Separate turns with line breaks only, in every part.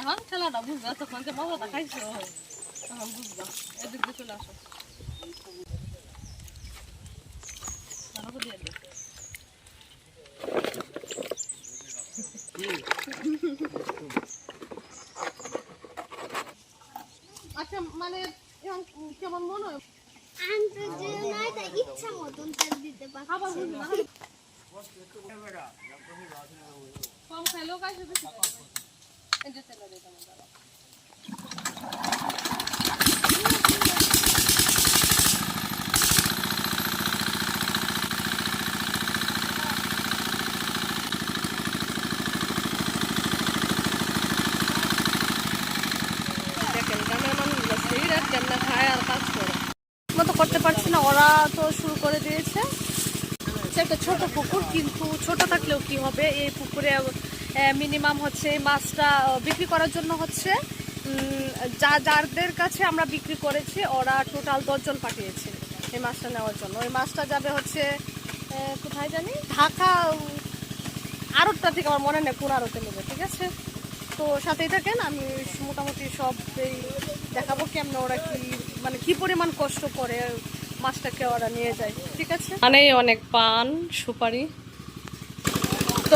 এখন খেলাটা বুঝবা তখন যে মজাটা খাইছো। তখন বুঝবা এদিক দিয়ে চলে আসো। আচ্ছা মানে কেমন মনে হয়?
ইচ্ছা মতন দিতে
কম খাইলেও কাজ মতো করতে পারছি না, ওরা তো শুরু করে দিয়েছে। একটা ছোট পুকুর, কিন্তু ছোট থাকলেও কি হবে? এই পুকুরে মিনিমাম হচ্ছে এই মাছটা বিক্রি করার জন্য হচ্ছে যা, যাদের কাছে আমরা বিক্রি করেছি, ওরা টোটাল দশজন পাঠিয়েছে এই মাছটা নেওয়ার জন্য। ওই মাছটা যাবে হচ্ছে কোথায় জানি? ঢাকা আরতটা থেকে আমার মনে নেই, কোন আরতে নেবে, ঠিক আছে? তো সাথেই থাকেন, আমি মোটামুটি সব এই দেখাবো কেমন ওরা কি মানে কি পরিমাণ কষ্ট করে মাছটাকে ওরা নিয়ে যায়, ঠিক আছে? মানে অনেক পান, সুপারি।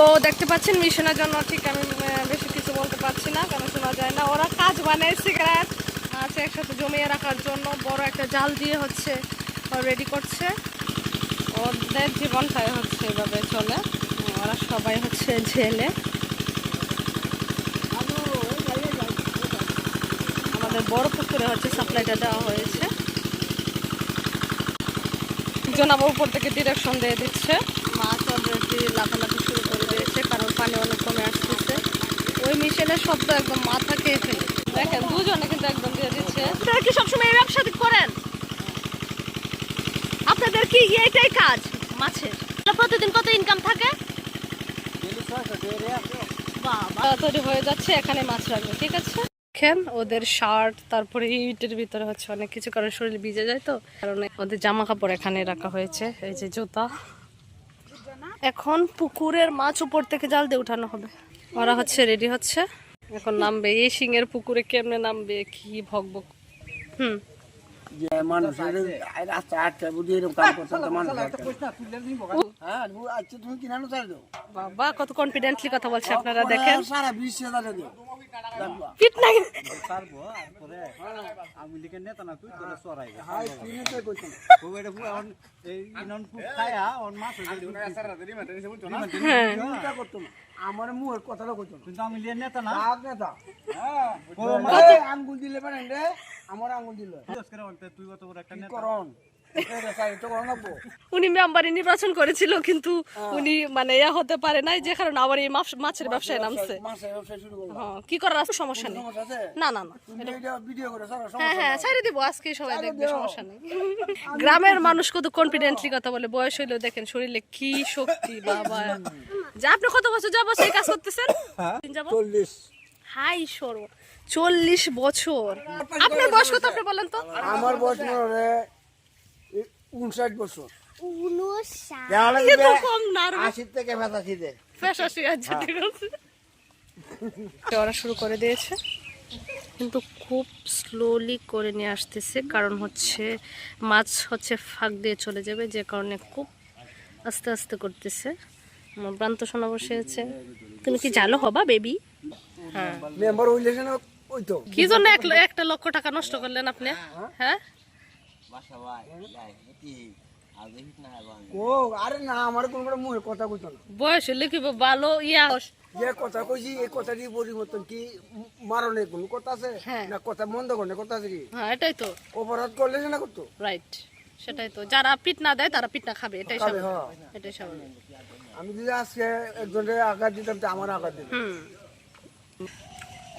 তো দেখতে পাচ্ছেন, মিশনের জন্য ঠিক আমি বেশি কিছু বলতে পারছি না, কেন শোনা যায় না। ওরা কাজ বানায় সিগারেট, আছে একসাথে জমিয়ে রাখার জন্য, বড় একটা জাল দিয়ে হচ্ছে রেডি করছে। ওদের জীবনটাই হচ্ছে এভাবে চলে। ওরা সবাই হচ্ছে ঝেলে আমাদের বড় পুকুরে হচ্ছে সাপ্লাইটা দেওয়া হয়েছে। জনাব উপর থেকে ডিরেকশন দিয়ে দিচ্ছে। মাছ অলরেডি লাফালাফি শুরু করে দিয়েছে কারণ পানি অনেক কমে আসতেছে। ওই মিশেলের শব্দ একদম মাথা খেয়ে ফেলে। দেখেন দুজনে কিন্তু একদম দিয়ে দিচ্ছে। আপনারা কি সবসময় এই ব্যবসা করেন? আপনাদের কি এটাই কাজ? মাছের। প্রতিদিন কত ইনকাম থাকে? তৈরি হয়ে যাচ্ছে এখানে মাছ রাখবে ঠিক আছে? দেখেন ওদের শার্ট তারপরে ইটের ভিতরে হচ্ছে অনেক কিছু কারণ শরীর ভিজে যায় তো। কারণে ওদের জামা কাপড় এখানে রাখা হয়েছে এই যে জুতা। এখন পুকুরের মাছ উপর থেকে জাল দিয়ে উঠানো হবে। ওরা হচ্ছে রেডি হচ্ছে। এখন নামবে। এই সিংয়ের পুকুরে কেমনে নামবে? কি ভগবক হুম।
যে মানুষের রাস্তা আটটা বুঝি এরকম কাম করছে মানুষ হ্যাঁ আচ্ছা তুমি কিনানো চাই দাও
বাবা কত কনফিডেন্টলি কথা বলছে আপনারা দেখেন।
সারা বিশ হাজার দিও
পিট না
আমি লিখে নেতা না তুই তোরা সরাই
হাই কিনে তো কইছো।
খুব এটা খুব এখন এই ইনন খুব খায়া ওর মাছ
হ্যাঁ।
চিন্তা করতো না। আমার মুহের কথাটা কইতো না।
কিন্তু আমি লিয়ে নেতা না।
রাগ নেতা হ্যাঁ আঙ্গুল দিলে পারেন রে। আমার আঙ্গুল দিলে।
তুই কত বড় একটা নেতা?
করন
উনি মেম্বারে নির্বাচন করেছিল কিন্তু উনি মানে ইয়া হতে পারে নাই যে কারণে আবার এই মাছ- মাছের ব্যবসায় নামছে। হ্যাঁ, কি করার আছে? সমস্যা নেই। না না না
তুমি এটা ভিডিও করে সারা
হ্যাঁ হ্যাঁ ছেড়ে দিব আজকে সবাই দেখবে সমস্যা নেই। গ্রামের মানুষ কত কনফিডেন্টলি কথা বলে বয়স হইলেও দেখেন শরীরে কি শক্তি বাবা। যে আপনি কত বছর যাব সেই কাজ করতেছেন?
চল্লিশ।
হাই সর্ব চল্লিশ বছর। আপনার বয়স কত? আপনি বলেন তো?
আমার বয়স মনে হয় উনষাট বছর। থেকে
ওরা শুরু করে দিয়েছে। কিন্তু খুব স্লোলি করে নিয়ে আসতেছে। কারণ হচ্ছে মাছ হচ্ছে ফাঁক দিয়ে চলে যাবে যে কারণে খুব আস্তে আস্তে করতেছে। আমার প্রান্ত শোনা বসে আছে তুমি কি জানো হবা বেবি হ্যাঁ।
মেম্বার হইলে না ওই তো।
কি জন্য এক একটা লক্ষ টাকা নষ্ট করলেন আপনি? হ্যাঁ?
ও আরে না আমার কোন কোনো মুখে কথা কইতো না।
বয়স হলে কি ভালো ইয়া
যে কথা কইছি এই কথাটি পরিবর্তন কি মারণে কোন কথা আছে?
হ্যাঁ।
না কথা বন্ধ করলে কথা আছে কি?
হ্যাঁ এটাই তো।
অপরাধ করলে না করতো?
রাইট সেটাই তো। যারা পিট না দেয় তারা পিট না খাবে এটাই স্বাভাবিক।
হ্যাঁ।
এটাই স্বাভাবিক।
আমি যদি আজকে একজনের আঘাত দিতাম তো আমার আঘাত দিত
হুম।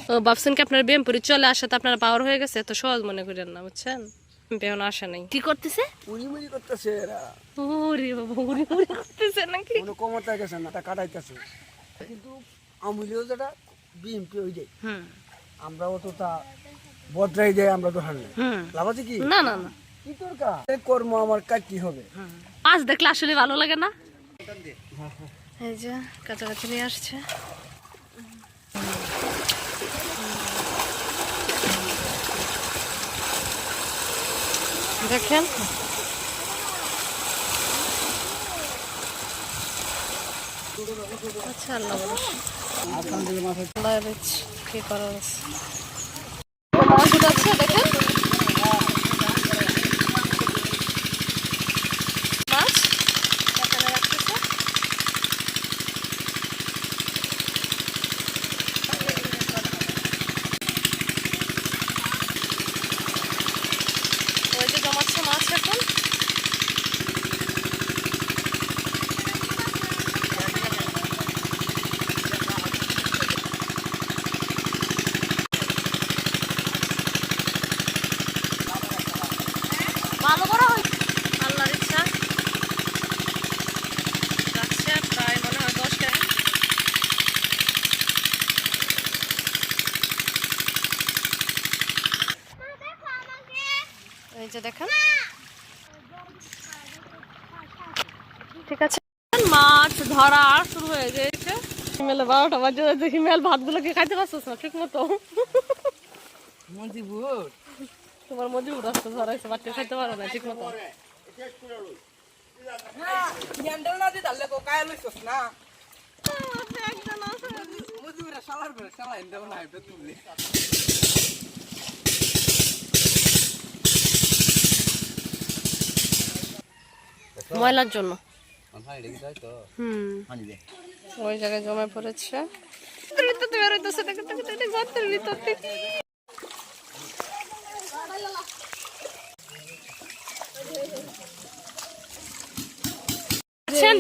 ও ভাবছেন কি আপনার বিএমপুরি চলে আসাতে আপনার পাওয়ার হয়ে গেছে? এত সহজ মনে করেন না বুঝছেন? বেহন আসে নাই। কি করতেছে?
উড়ি মুড়ি করতেছে এরা।
ওরে বাবা উড়ি উড়ি করতেছে নাকি?
কোনো কমতা গেছে না তা কাটাইতেছে। কিন্তু আমুলিও যেটা বিএমপি হয়ে যায়
হুম।
আমরা তো তা বদরাই দেয় আমরা তো হারলে
হুম।
লাভ আছে কি?
না না না।
কি দরকার? এই কর্ম আমার কাটতে হবে।
আজ দেখলে আসলে ভালো লাগে না? এই যে কাছাকাছি নিয়ে আসছে। দেখেন। আচ্ছা আল্লাহ। আল্লাহ কি করার আছে দেখেন মাছ এখানে রাখতেছে ওই যে জমাচ্ছে মাছ এখন ভালো করা হয় আল্লাহর ইচ্ছা যাচ্ছে প্রায় মনে হয় দশ টাকা এই দেখেন। ঠিক আছে। মাছ ধরা শুরু হয়ে গেছে হিমেলে বারোটা বাজে যাচ্ছে। হিমেল ভাতগুলোকে খাইতে পারছিস না? ঠিক মতো। তোমার মজুর আসতে ধরাইছে বাচ্চা খাইতে পারো না ঠিক মতো।
মুজিবরা শালার করে শালা হ্যান্ডেল না এটা
ময়লার জন্য। ওই জায়গায় জমে পড়েছে।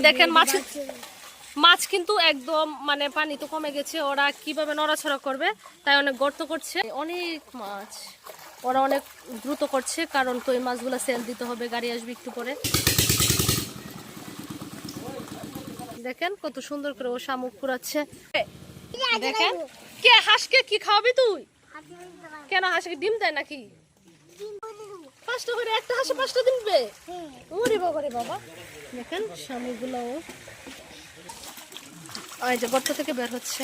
দেখেন, মাছ মাছ কিন্তু একদম মানে পানি তো কমে গেছে। ওরা কীভাবে নড়াছড়া করবে, তাই অনেক গর্ত করছে। অনেক মাছ। ওরা অনেক দ্রুত করছে, কারণ তো এই মাছগুলো সেল দিতে হবে, গাড়ি আসবে একটু পরে। দেখেন কত সুন্দর করে ও শামুক কুড়াচ্ছে দেখেন কে হাঁসকে কি খাওয়াবি তুই? কেন হাঁসকে ডিম দেয় নাকি? পাঁচটা করে একটা হাঁসে পাঁচটা দেবে ওরে বাবা রে বাবা। দেখেন শামুকগুলো ও ওই যে গর্ত থেকে বের হচ্ছে।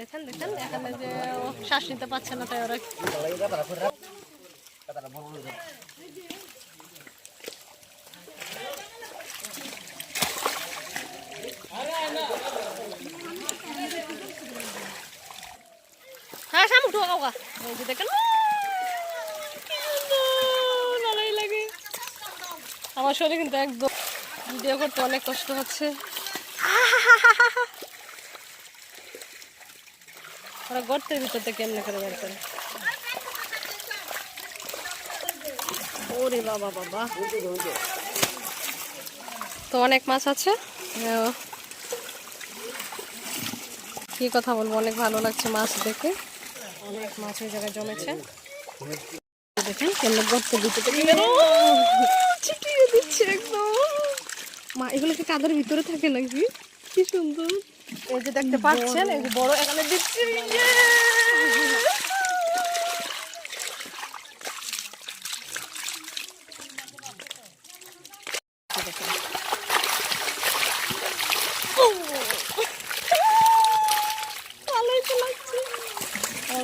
দেখেন এখানে যে শ্বাস নিতে পারছে না তাই ওরা হ্যাঁ দেখেন লাগে আমার শরীর কিন্তু একদম ভিডিও করতে অনেক কষ্ট হচ্ছে। ওরা গর্তের ভিতর থেকে কেমনে করে বের ওরে বাবা বাবা। তো অনেক মাছ আছে? আহ, কি কথা বলব? অনেক ভালো লাগছে মাছ দেখে। অনেক মাছ ওই জায়গায় জমেছে। দেখেন কেমন গর্তের ভিতর দিচ্ছে একদম। মা এগুলো কি কাদের ভিতরে থাকে নাকি? কি সুন্দর। এই যে দেখতে পাচ্ছেন, এই যে বড় এখানে দিচ্ছি।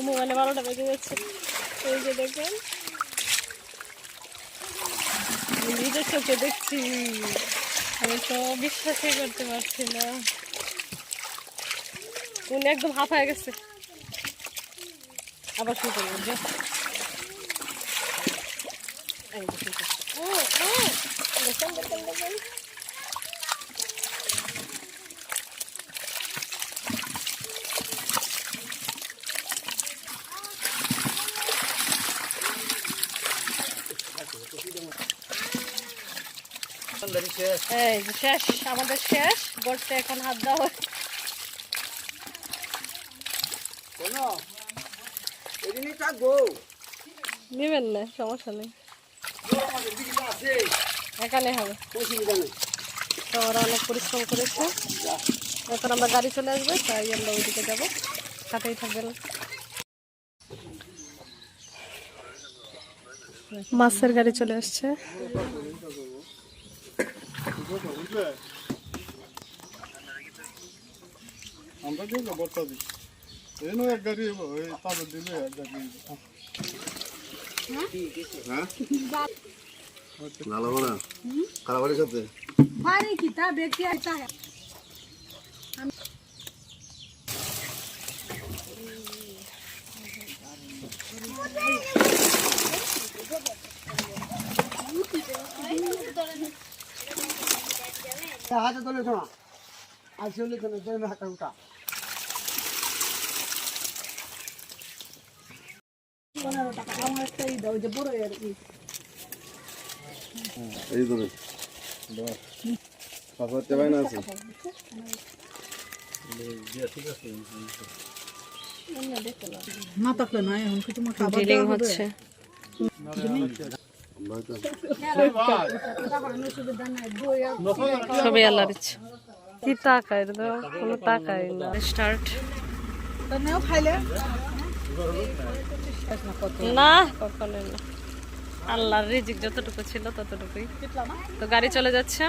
মোবাইলে বারোটা যে নিজের চোখে দেখছি। আমি তো বিশ্বাসই করতে পারছি না। উনি একদম হাফ হয়ে গেছে। আবার শুরু করব যে। শেষ। আমাদের শেষ। গড়তে এখন হাত দেওয়া
এদিনই
নেবেন না সমস্যা নেই। এখানে হবে।
অসুবিধা নেই
তো ওরা অনেক পরিশ্রম করেছে। এখন আমরা গাড়ি চলে আসবে তাই আমরা ওইদিকে যাব। সাথেই থাকবেন। মাছের গাড়ি চলে আসছে।
আমরা দিই না বর্ষা দিই এই নয় এক গাড়ি এই তাদের দিলে এক গাড়ি
ভালো না কারাবাড়ির সাথে
পানি কি তা ব্যক্তি আইতা
হাতে তোলে শোনা আইসি হলে তোলে তোলে হাতে উঠা
এই ধরে পাঁচ পাই না আছে
ড্রিলিং হচ্ছে সবই আল্লাহর ইচ্ছা কি তাকায় রে দাও কোনো তাকায় না। স্টার্ট না। আল্লাহর রিজিক যতটুকু ছিল ততটুকুই। তো গাড়ি চলে যাচ্ছে।